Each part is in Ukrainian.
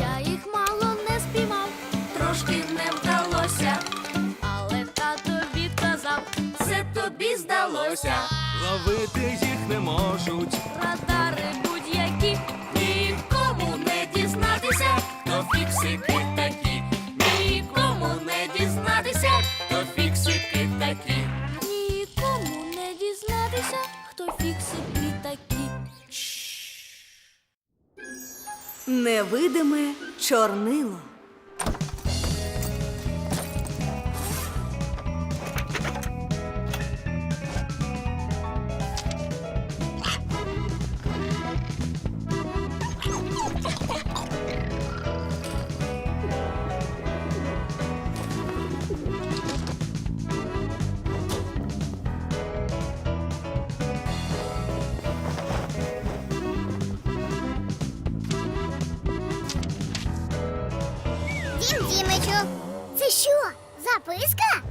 Я їх мало не спіймав, трошки не вдалося, але тато відказав, це тобі здалося. Ловити їх не можуть. Радари будь-які, Невидиме чорнило. Дім Дімичу, це що? Записка?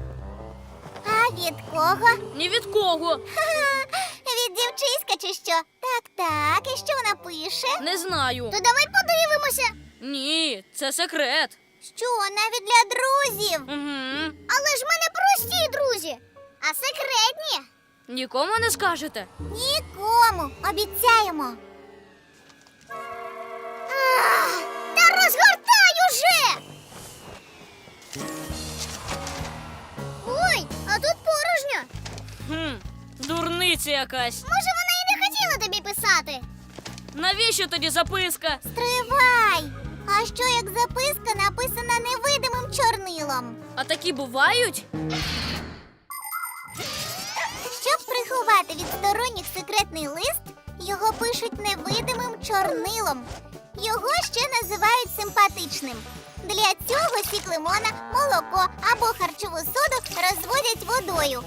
А від кого? Ні від кого. Ха-ха, Від дівчиська чи що? Так, так, і що вона пише? Не знаю. То давай подивимося. Ні, це секрет. Що, навіть для друзів? Угу. Але ж мене прості друзі, а секретні? Нікому не скажете. Нікому. Обіцяємо. Дурниця якась. Може, вона і не хотіла тобі писати? Навіщо тоді записка? Стривай! А що як записка написана невидимим чорнилом? А такі бувають? Щоб приховати від сторонніх секретний лист, його пишуть невидимим чорнилом. Його ще називають симпатичним. Для цього сік лимона, молоко або харчову соду розводять водою.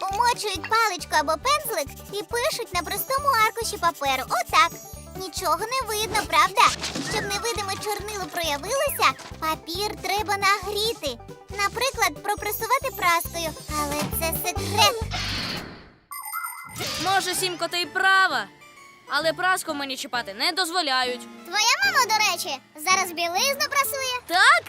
Умочують паличку або пензлик і пишуть на простому аркуші паперу. Отак. Нічого не видно, правда? Щоб невидиме чорнило проявилося, папір треба нагріти. Наприклад, пропресувати праскою. Але це секрет. Може, сімко ти й права. Але праску мені чіпати не дозволяють. Твоя мама, до речі, зараз білизну прасує. Так?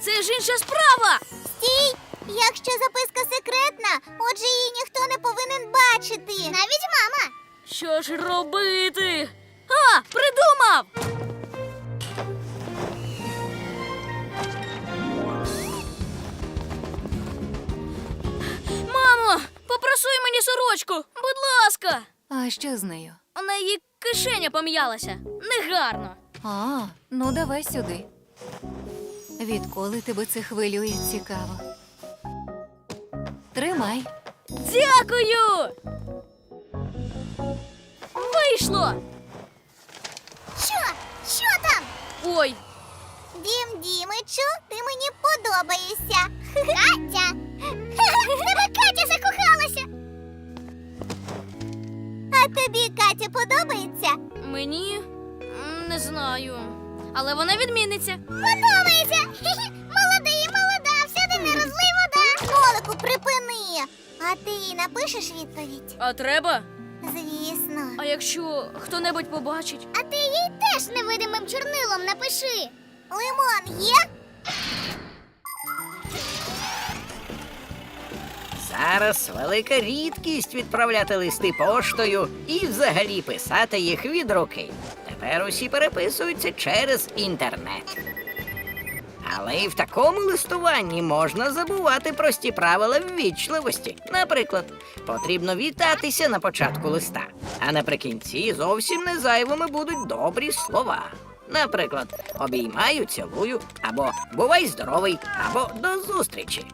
Це ж інша справа. Стій! Якщо записка секретна, отже її ніхто не повинен бачити. Навіть мама. Що ж робити? А, придумав! Мамо, попросуй мені сорочку, будь ласка. А що з нею? У неї кишеня пом'ялася. Негарно. А, ну давай сюди. Відколи тебе це хвилює, цікаво. Тримай. Дякую. Вийшло. Що? Що там? Ой, Дім Дімичу, ти мені подобаєшся. Катя! Тебе Катя закохалася. А тобі Катя подобається? мені не знаю. Але вона відміниться. Подобається! Молодий, молода, всюди не розлий вода. Нолику, припини. А ти їй напишеш відповідь? А треба? Звісно. А якщо хто-небудь побачить? А ти їй теж невидимим чорнилом напиши. Лимон є? Зараз велика рідкість відправляти листи поштою і взагалі писати їх від руки. Тепер усі переписуються через інтернет. Але і в такому листуванні можна забувати прості правила ввічливості. Наприклад, потрібно вітатися на початку листа, а наприкінці зовсім не зайвими будуть добрі слова. Наприклад, обіймаю, цілую, або бувай здоровий, або до зустрічі.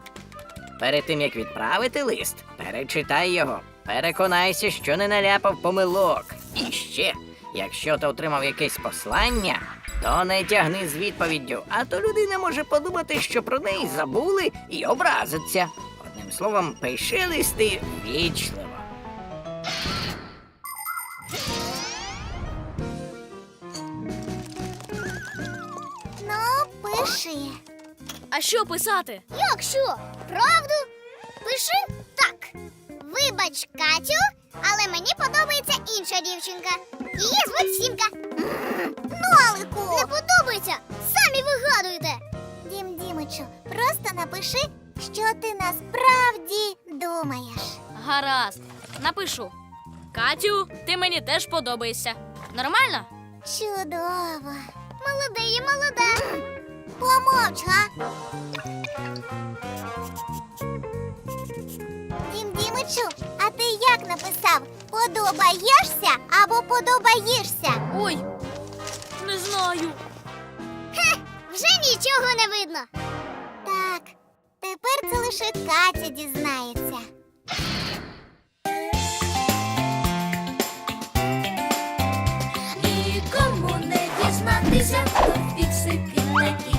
Перед тим як відправити лист, перечитай його. Переконайся, що не наляпав помилок. І ще, якщо ти отримав якесь послання, то не тягни з відповіддю, а то людина може подумати, що про неї забули і образиться. Одним словом, пиши листи вічливо. Ну, пиши. А що писати? Як що? Правду? Пиши так. Вибач. Вибач, Катю, але мені подобається інша дівчинка. Її звуть Сімка. Нолику! Не подобається! Самі вигадуєте! Дім Дімичу, просто напиши, що ти насправді думаєш. Гаразд, напишу. Катю, ти мені теж подобаєшся. Нормально? Чудово. Молода і молода. Помовч, га? Дім Дімичу, а ти як написав? Подобаєшся або подобаєшся? Ой, не знаю. Хе, вже нічого не видно. Так, тепер це лише Катя дізнається. Нікому не дізнатися, хто фіксики такі.